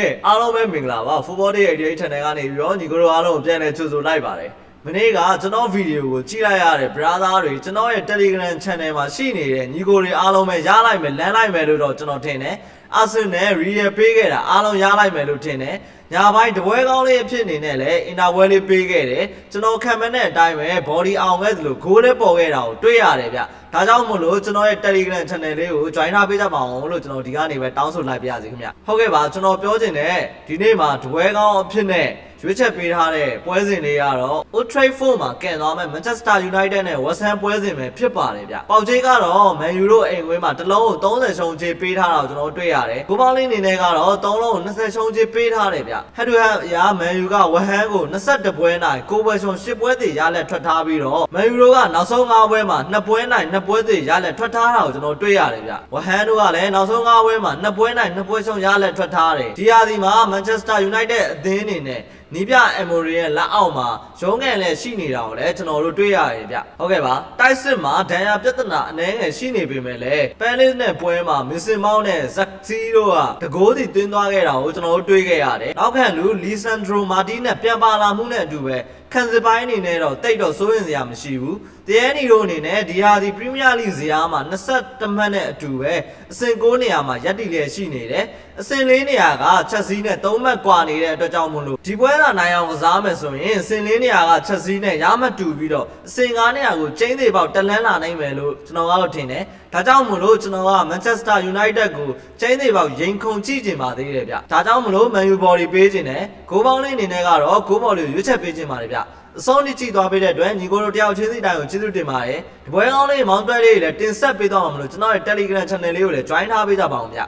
ကဲအားလုံးပဲမင်္ဂလာပါ Football Day Idea Channel ကနေပြီးတော့ညီကိုတို့အားလုံးကိုပြန်လည်ကြိုဆိုလိုက်ပါတယ်မနေ့ကကျွန်တော်ဗီဒီယိုကိုကြည့်လိုက်ရတဲ့ brother တွေကျွန်တော်ရဲ့ Telegram Channel မှာရှိနေတဲ့ညီကိုတွေအားလုံးပဲရလိုက်မယ်လမ်းလိုက်မယ်လို့တော့ကျွန်တော်ထင်တယ်အာဆင်နယ် real ပေးခဲ့တာအားလုံးရလိုက်မယ်လို့ထင်တယ် ညာပိုင်းတပွဲကောင်းလေးအဖြစ်အနေနဲ့လည်းအင်တာပွဲလေးပေးခဲ့တယ်ကျွန်တော်ခံမနဲ့အတိုင်းပဲ body အောင်ခဲ့သလို goal လေးပေါ်ခဲ့တာကိုတွေ့ရတယ်ဗျဒါကြောင့်မို့လို့ကျွန်တော်ရဲ့ Telegram Channel လေးကို join ထားပေးကြပါအောင်လို့ကျွန်တော်ဒီကနေပဲတောင်းဆိုလိုက်ပါရစေခင်ဗျဟုတ်ကဲ့ပါကျွန်တော်ပြောချင်တဲ့ဒီနေ့မှာတပွဲကောင်းအဖြစ်နဲ့ရွေးချက်ပေးထားတဲ့ပွဲစဉ်လေးကတော့ Old Trafford မှာကန်သွားမဲ့ Manchester United နဲ့ West Ham ပွဲစဉ်ပဲဖြစ်ပါတယ်ဗျပေါက်ချေးကတော့ Man U တို့အိမ်ဝင်းမှာတစ်လုံးကို30ရှုံးချေပေးထားတာကိုကျွန်တော်တွေ့ရတယ်ကိုပေါင်းလေးအနေနဲ့ကတော့3လုံးကို20ရှုံးချေပေးထားတယ်ဗျ Head to Head အရာ Man U က West Ham ကို21ပွဲနိုင်9ပွဲရှုံး10ပွဲသေးရလက်ထွက်ထားပြီးတော့ Man U တို့ကနောက်ဆုံး5ပွဲမှာ2ပွဲနိုင်2ပွဲသေးရလက်ထွက်ထားတာကိုကျွန်တော်တွေ့ရတယ်ဗျ West Ham တို့ကလည်းနောက်ဆုံး5ပွဲမှာ2ပွဲနိုင်2ပွဲရှုံးရလက်ထွက်ထားတယ်ဒီဟာဒီမှာ Manchester United အသင်းအနေနဲ့ နီးပြအမိုရီရဲ့လက်အောက်မှာရုံးငယ်လည်းရှိနေတာကိုလည်းကျွန်တော်တို့တွေ့ရတယ်ဗျဟုတ်ကဲ့ပါတိုက်စစ်မှာဒဏ်ရာပြဿနာအနည်းငယ်ရှိနေပေမဲ့လည်းပန်လစ်နဲ့ပွဲမှာမစ်စင်မောင်းနဲ့ဇက်စီတို့ကတကိုးစီသွင်းသွားခဲ့တာကိုကျွန်တော်တို့တွေ့ခဲ့ရတယ်နောက်ခံလူလီဆန်ဒရိုမာတီနဲ့ပြန်ပါလာမှုနဲ့အတူပဲ ခံစစ်ပိုင်းအနေနဲ့တော့တိတ်တော့စိုးရင်စရာမရှိဘူးတရဲနီတို့အနေနဲ့ဒီဟာဒီပရီးမီးယားလိဇာမှာ21မှတ်နဲ့အတူပဲအဆင့်9နေရာမှာရပ်တည်လျက်ရှိနေတယ်အဆင့်4နေရာကချက်စီးနဲ့3မှတ်ကွာနေတဲ့အတွက်ကြောင့်မို့လို့ဒီပွဲကနိုင်အောင်ကစားမယ်ဆိုရင်အဆင့်4နေရာကချက်စီးနဲ့ရမှတ်တူပြီးတော့အဆင့်5နေရာကိုကျင်းသေးပေါက်တက်လန်းလာနိုင်မယ်လို့ကျွန်တော်ကတော့ထင်တယ်ဒါကြောင့်မို့လို့ကျွန်တော်က Manchester United ကိုကျင်းသေးပေါက်ရင်ခုန်ကြည့်ကျင်ပါသေးတယ်ဗျဒါကြောင့်မို့လို့ Man U body ပေးခြင်းနဲ့ဂိုးပေါင်းလေးအနေနဲ့ကတော့ဂိုးဘော်လေးကိုရွေးချက်ပေးခြင်းပါတယ်ဗျ အစောနေ့ကြည့်သွားပေးတဲ့အတွက်ညီကိုတို့တယောက်ချင်းစီတိုင်းကိုကျေးဇူးတင်ပါတယ်ဒီပွဲကောင်းလေးမောင်းတွဲလေးတွေလည်းတင်ဆက်ပေးသွားမှာမလို့ကျွန်တော်ရဲ့ Telegram channel လေးကိုလည်း join ထားပေးကြပါအောင်ဗျ